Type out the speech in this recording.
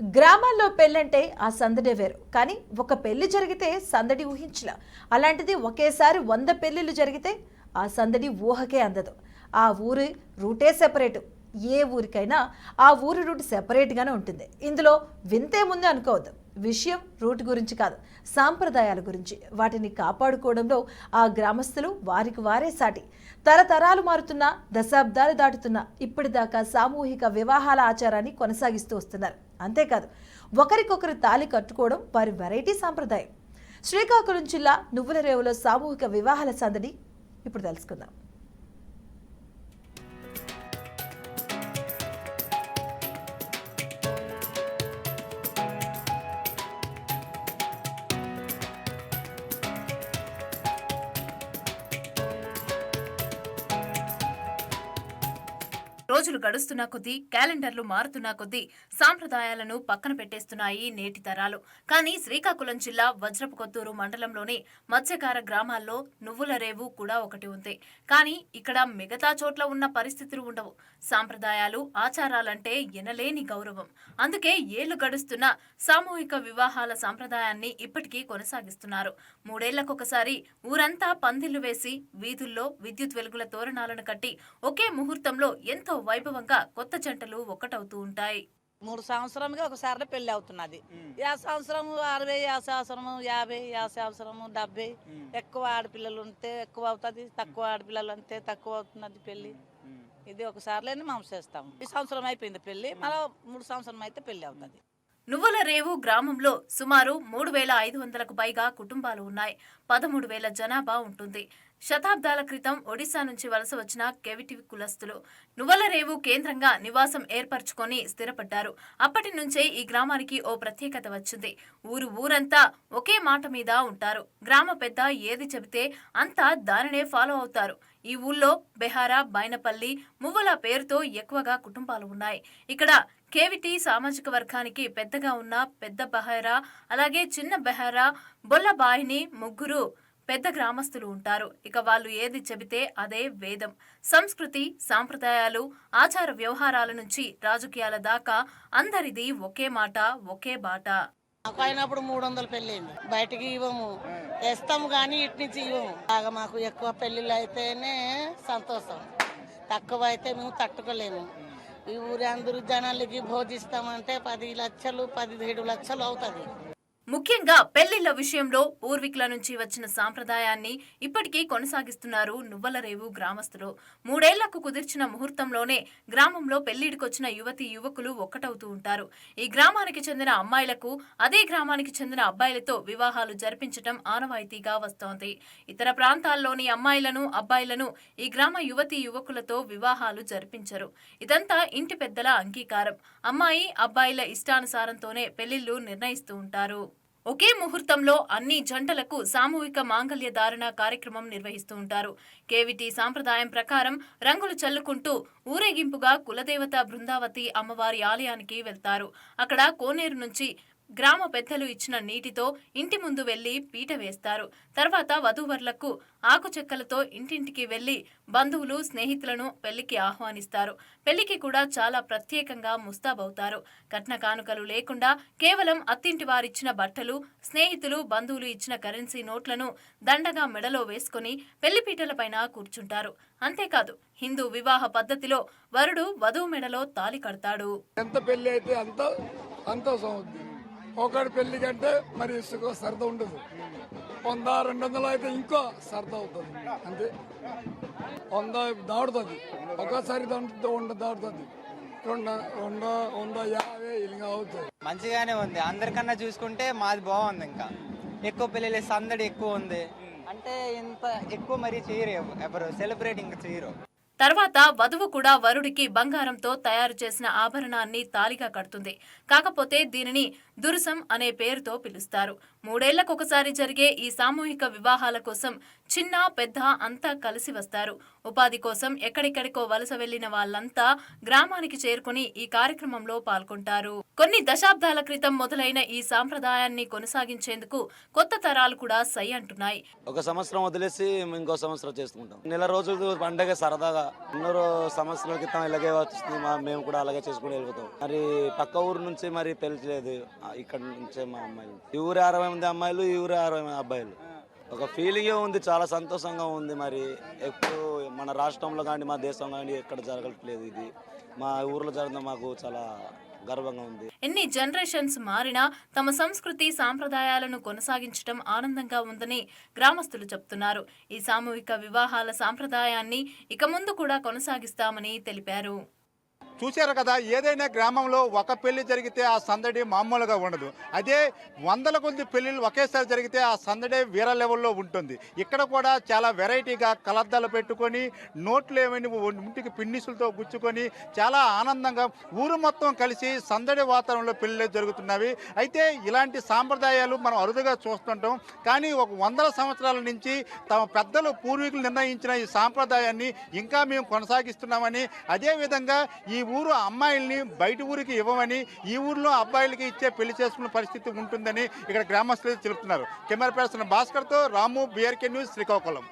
గ్రామాల్లో పెళ్ళంటే ఆ సందడే వేరు. కానీ ఒక పెళ్ళి జరిగితే సందడి ఊహించలా అలాంటిది ఒకేసారి వంద పెళ్ళిళ్ళు జరిగితే ఆ సందడి ఊహకే అందదు. ఆ ఊరి రూటే సెపరేటు. ఏ ఊరికైనా ఆ ఊరి రూట్ సెపరేట్గానే ఉంటుంది. ఇందులో వింతే ముందు అనుకోవద్దు. విషయం రూట్ గురించి కాదు సాంప్రదాయాల గురించి. వాటిని కాపాడుకోవడంలో ఆ గ్రామస్తులు వారికి వారే సాటి. తరతరాలు మారుతున్న దశాబ్దాలు దాటుతున్న ఇప్పటిదాకా సామూహిక వివాహాల ఆచారాన్ని కొనసాగిస్తూ వస్తున్నారు. అంతేకాదు ఒకరికొకరు తాళి కట్టుకోవడం వారి వెరైటీ సాంప్రదాయం. శ్రీకాకుళం జిల్లా నువ్వుల రేవులో సామూహిక వివాహాల సందడి ఇప్పుడు తెలుసుకుందాం. రోజులు గడుస్తున్న కొద్దీ క్యాలెండర్లు మారుతున్న కొద్దీ సాంప్రదాయాలను పక్కన పెట్టేస్తున్నాయి నేటి తరాలు. కానీ శ్రీకాకుళం జిల్లా వజ్రపు కొత్తూరు మండలంలోని మత్స్యకార గ్రామాల్లో నువ్వుల రేవు కూడా ఒకటి ఉంది. కానీ ఇక్కడ మిగతా చోట్ల ఉన్న పరిస్థితులు ఉండవు. సాంప్రదాయాలు ఆచారాలంటే ఎనలేని గౌరవం. అందుకే ఏళ్ళు గడుస్తున్న సామూహిక వివాహాల సాంప్రదాయాన్ని ఇప్పటికీ కొనసాగిస్తున్నారు. మూడేళ్ళకొకసారి ఊరంతా పందిళ్ళు వేసి వీధుల్లో విద్యుత్ వెలుగుల తోరణాలను కట్టి ఒకే ముహూర్తంలో ఎంతో వైభవంగా కొత్త జంటలు ఒక్కటవుతూ ఉంటాయి. మూడు సంవత్సరంగా ఒకసారి పెళ్ళి అవుతున్నది. యా సంవత్సరం అరవై యా సంవత్సరము యాభై యా సంవత్సరము డెబ్బై. ఎక్కువ ఆడపిల్లలు ఉంటే ఎక్కువ అవుతుంది తక్కువ ఆడపిల్లలు ఉంటే తక్కువ అవుతున్నది పెళ్ళి ఇది ఒకసారిలోనే మనం చేస్తాము. ఈ సంవత్సరం అయిపోయింది పెళ్ళి మళ్ళీ మూడు సంవత్సరం అయితే పెళ్ళి అవుతుంది. నువ్వుల రేవు గ్రామంలో సుమారు మూడు వేల ఐదు వందలకు పైగా కుటుంబాలు ఉన్నాయి. పదమూడు వేల జనాభా ఉంటుంది. శతాబ్దాల క్రితం ఒడిశా నుంచి వలస వచ్చిన కెవిటి కులస్తులు నువ్వలరేవు కేంద్రంగా నివాసం ఏర్పరచుకొని స్థిరపడ్డారు. అప్పటి నుంచే ఈ గ్రామానికి ఓ ప్రత్యేకత వచ్చింది. ఊరు ఊరంతా ఒకే మాట మీద ఉంటారు. గ్రామ పెద్ద ఏది చెబితే అంతా దానినే ఫాలో అవుతారు. ఈ ఊళ్ళో బెహారా బైనపల్లి మువ్వల పేరుతో ఎక్కువగా కుటుంబాలు ఉన్నాయి. ఇక్కడ కేవిటి సామాజిక వర్గానికి పెద్దగా ఉన్న పెద్ద బెహారా అలాగే చిన్న బెహారా బొల్లబాయిని ముగ్గురు పెద్ద గ్రామస్తులు ఉంటారు. ఇక వాళ్ళు ఏది చెబితే అదే వేదం. సంస్కృతి సాంప్రదాయాలు ఆచార వ్యవహారాల నుంచి రాజకీయాల దాకా అందరిది ఒకే మాట ఒకే బాట. మాకు అయినప్పుడు మూడు వందలు పెళ్ళింది. బయటికి ఇవ్వము. తెస్తాము కానీ ఇటు నుంచి ఇవ్వము. బాగా మాకు ఎక్కువ పెళ్ళిళ్ళు అయితేనే సంతోషం. తక్కువ అయితే మేము తట్టుకోలేము. ఈ ఊరి అందరూ జనాలకి భోజిస్తామంటే పది లక్షలు పదిహేడు లక్షలు అవుతుంది. ముఖ్యంగా పెళ్ళిళ్ళ విషయంలో పూర్వీకుల నుంచి వచ్చిన సాంప్రదాయాన్ని ఇప్పటికీ కొనసాగిస్తున్నారు నువ్వలరేవు గ్రామస్తులు. మూడేళ్ళకు కుదిర్చిన ముహూర్తంలోనే గ్రామంలో పెళ్ళిడికొచ్చిన యువతి యువకులు ఒక్కటవుతూ ఉంటారు. ఈ గ్రామానికి చెందిన అమ్మాయిలకు అదే గ్రామానికి చెందిన అబ్బాయిలతో వివాహాలు జరిపించటం ఆనవాయితీగా వస్తోంది. ఇతర ప్రాంతాల్లోని అమ్మాయిలను అబ్బాయిలను ఈ గ్రామ యువతి యువకులతో వివాహాలు జరిపించరు. ఇదంతా ఇంటి పెద్దల అంగీకారం. అమ్మాయి అబ్బాయిల ఇష్టానుసారంతోనే పెళ్ళిళ్ళు నిర్ణయిస్తూ ఉంటారు. ఒకే ముహూర్తంలో అన్ని జంటలకు సామూహిక మాంగళ్య ధారణ కార్యక్రమం నిర్వహిస్తూ ఉంటారు. కేవిటి సాంప్రదాయం ప్రకారం రంగులు చల్లుకుంటూ ఊరేగింపుగా కులదేవత బృందావతి అమ్మవారి ఆలయానికి వెళ్తారు. అక్కడ కోనేరు నుంచి గ్రామ పెద్దలు ఇచ్చిన నీటితో ఇంటి ముందు వెళ్ళి పీట వేస్తారు. తర్వాత వధూవరులకు ఆకు చెక్కలతో ఇంటింటికి వెళ్ళి బంధువులు స్నేహితులను పెళ్ళికి ఆహ్వానిస్తారు. పెళ్ళికి కూడా చాలా ప్రత్యేకంగా ముస్తాబవుతారు. కట్న కానుకలు లేకుండా కేవలం అత్తింటి వారిచ్చిన బట్టలు స్నేహితులు బంధువులు ఇచ్చిన కరెన్సీ నోట్లను దండగా మెడలో వేసుకుని పెళ్ళిపీటలపైన కూర్చుంటారు. అంతేకాదు హిందూ వివాహ పద్ధతిలో వరుడు వధువు మెడలో తాలి కడతాడు. ఎంత పెళ్ళి అయితే అంత సంతోషం ఒకటి పెళ్ళి కంటే మరి ఇసుక సరదా ఉండదు. వంద రెండు వందలు అయితే ఇంకో సరదా అవుతుంది. అంతే. వంద దాడుతుంది ఒకసారి వంద దాడుతుంది రెండు రెండు వంద యాభై అవుతుంది. మంచిగానే ఉంది. అందరికన్నా చూసుకుంటే మాది బాగుంది ఇంకా. ఎక్కువ పెళ్ళిళ్ళు సందడి ఎక్కువ ఉంది. అంటే ఇంత ఎక్కువ మరీ చేయరు ఎవరు. సెలబ్రేట్ ఇంకా చేయరు. తర్వాత వధువు కూడా వరుడికి బంగారంతో తయారు చేసిన ఆభరణాన్ని తాలిగా కడుతుంది. కాకపోతే దీనిని దురుసం అనే పేరుతో పిలుస్తారు. మూడేళ్ళకొకసారి జరిగే ఈ సామూహిక వివాహాల కోసం చిన్న పెద్ద అంతా కలిసి వస్తారు. ఉపాధి కోసం ఎక్కడెక్కడికో వలస వెళ్ళిన వాళ్ళంతా గ్రామానికి చేరుకుని ఈ కార్యక్రమంలో పాల్గొంటారు. కొన్ని దశాబ్దాల క్రితం మొదలైన ఈ సాంప్రదాయాన్ని కొనసాగించేందుకు కొత్త తరాలు కూడా సై అంటున్నాయి. ఒక సంవత్సరం వదిలేసి ఇంకో సంవత్సరం చేసుకుంటాం. నెల రోజులు పండగ సరదాగా ఎన్నో సమస్యల క్రితం ఇలాగే వస్తుంది మేము కూడా అలాగే చేసుకుని వెళ్ళిపోతాం. మరి పక్క ఊరు నుంచి మరి పెళ్ళి ఇక్కడ నుంచే మా అమ్మాయిలు. ఈ ఊరే అరవై మంది అమ్మాయిలు ఈ ఊరు అరవై మంది అబ్బాయిలు. ఒక ఫీలింగే ఉంది చాలా సంతోషంగా ఉంది మరి. ఎప్పుడు మన రాష్ట్రంలో కానీ మా దేశం కానీ ఎక్కడ జరగట్లేదు ఇది. మా ఊర్లో జరగడం మాకు చాలా గర్వంగా ఉంది. ఎన్ని జనరేషన్స్ మారినా తమ సంస్కృతి సాంప్రదాయాలను కొనసాగించడం ఆనందంగా ఉందని గ్రామస్తులు చెప్తున్నారు. ఈ సామూహిక వివాహాల సాంప్రదాయాన్ని ఇక ముందు కూడా కొనసాగిస్తామని తెలిపారు. చూశారు కదా ఏదైనా గ్రామంలో ఒక పెళ్ళి జరిగితే ఆ సందడి మామూలుగా ఉండదు. అదే వందల కొద్ది పెళ్ళిళ్ళు ఒకేసారి జరిగితే ఆ సందడి వీర లెవెల్లో ఉంటుంది. ఇక్కడ కూడా చాలా వెరైటీగా కలద్దాలు పెట్టుకొని నోట్లు ఏమైనా ఇంటికి పిన్నిసులతో గుచ్చుకొని చాలా ఆనందంగా ఊరు మొత్తం కలిసి సందడి వాతావరణంలో పెళ్ళిళ్ళు జరుగుతున్నవి. అయితే ఇలాంటి సాంప్రదాయాలు మనం అరుదుగా చూస్తుంటాం. కానీ ఒక వందల సంవత్సరాల నుంచి తమ పెద్దలు పూర్వీకులు నిర్ణయించిన ఈ సాంప్రదాయాన్ని ఇంకా మేము కొనసాగిస్తున్నామని అదేవిధంగా ఈ ఈ ఊరు అమ్మాయిల్ని బయట ఊరికి ఇవ్వమని ఈ ఊర్లో అబ్బాయిలకి ఇచ్చే పెళ్ళి చేసుకునే పరిస్థితి ఉంటుందని ఇక్కడ గ్రామస్తులు తెలుపుతున్నారు కెమెరా పర్సన్ భాస్కర్తో రాము బీఆర్కే న్యూస్ శ్రీకాకుళం.